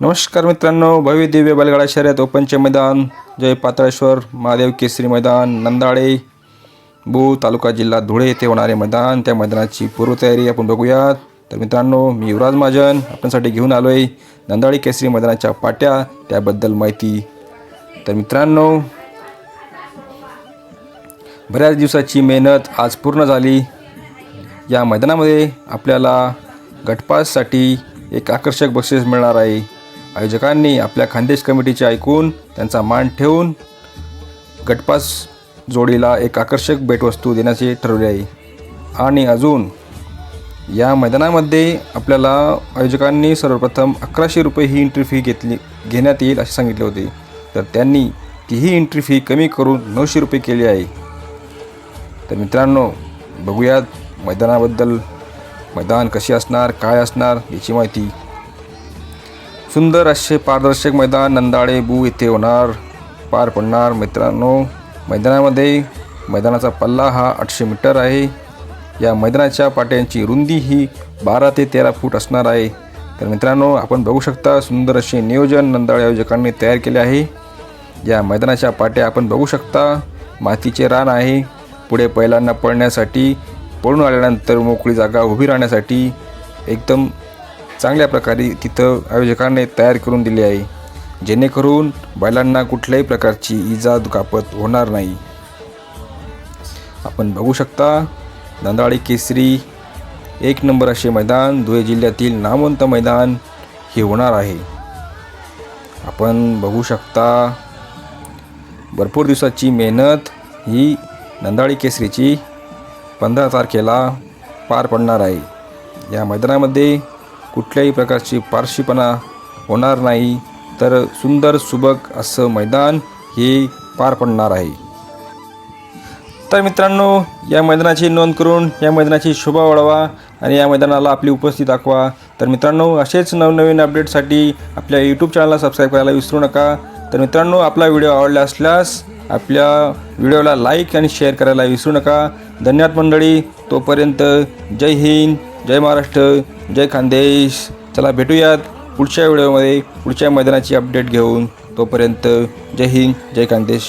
नमस्कार मित्रांनो भव्य दिव्य बैलगाडा शर्यत ओपनचे मैदान जय पात्राश्वर महादेव केसरी मैदान नंदाळे बू तालुका जिल्हा धुळे येथे होणारे मैदान त्या मैदानाची पूर्वतयारी आपण बघूयात. तर मित्रांनो मी युवराज महाजन आपल्यासाठी घेऊन आलो आहे नंदाळी केसरी मैदानाच्या पाट्या त्याबद्दल माहिती. तर मित्रांनो बऱ्याच दिवसाची मेहनत आज पूर्ण झाली. या मैदानामध्ये आपल्याला गटपाससाठी एक आकर्षक बक्षीस मिळणार आहे. आयोजकांनी आपल्या खानदेश कमिटीचे ऐकून त्यांचा मान ठेवून गटपास जोडीला एक आकर्षक भेटवस्तू देण्याचे ठरवले आहे. आणि अजून या मैदानामध्ये आपल्याला आयोजकांनी सर्वप्रथम अकराशे रुपये ही एंट्री फी घेतली घेण्यात येईल असे सांगितले होते. तर त्यांनी तीही एंट्री फी कमी करून नऊशे रुपये केली आहे. तर मित्रांनो बघूयात मैदानाबद्दल. मैदान कसे असणार काय असणार याची माहिती सुंदर असे पारदर्शक मैदान नंदाळे बू येथे होणार. पार पडणार मित्रांनो. मैदानामध्ये मैदानाचा पल्ला हा आठशे मीटर आहे. या मैदानाच्या पाट्यांची रुंदी ही बारा ते तेरा फूट असणार आहे. तर मित्रांनो आपण बघू शकता सुंदर असे नियोजन नंदाळे आयोजकांनी तयार केले आहे. या मैदानाच्या पाट्या आपण बघू शकता. मातीचे रान आहे. पुढे बैलांना पळण्यासाठी पळून आल्यानंतर मोकळी जागा उभी राहण्यासाठी एकदम चांगल्या प्रकारे तिथं आयोजकांनी तयार करून दिली आहे. जेणेकरून बैलांना कुठल्याही प्रकारची इजा दुखापत होणार नाही. आपण बघू शकता नंदाळी केसरी एक नंबर असे मैदान धुळे जिल्ह्यातील नामवंत मैदान हे होणार आहे. आपण बघू शकता भरपूर दिवसाची मेहनत ही नंदाळी केसरीची पंधरा तारखेला पार पडणार आहे. या मैदानामध्ये कुठल्याही प्रकारची पारशीपणा होणार नाही तर सुंदर सुबक असं मैदान हे पार पडणार आहे. तर मित्रांनो या मैदानाची नोंद करून या मैदानाची शोभा वाढवा आणि या मैदानाला आपली उपस्थिती दाखवा. तर मित्रांनो असेच नवनवीन अपडेटसाठी आपल्या यूट्यूब चॅनलला सबस्क्राईब करायला विसरू नका. तर मित्रांनो आपला व्हिडिओ आवडला असल्यास आपल्या व्हिडिओला लाईक आणि शेअर करायला विसरू नका. धन्यवाद मंडळी तोपर्यंत जय हिंद. जय महाराष्ट्र जय खानदेश. चला भेटूयात पुढच्या व्हिडिओमध्ये पुढच्या मैदानाची अपडेट घेऊन. तोपर्यंत जय हिंद जय खानदेश.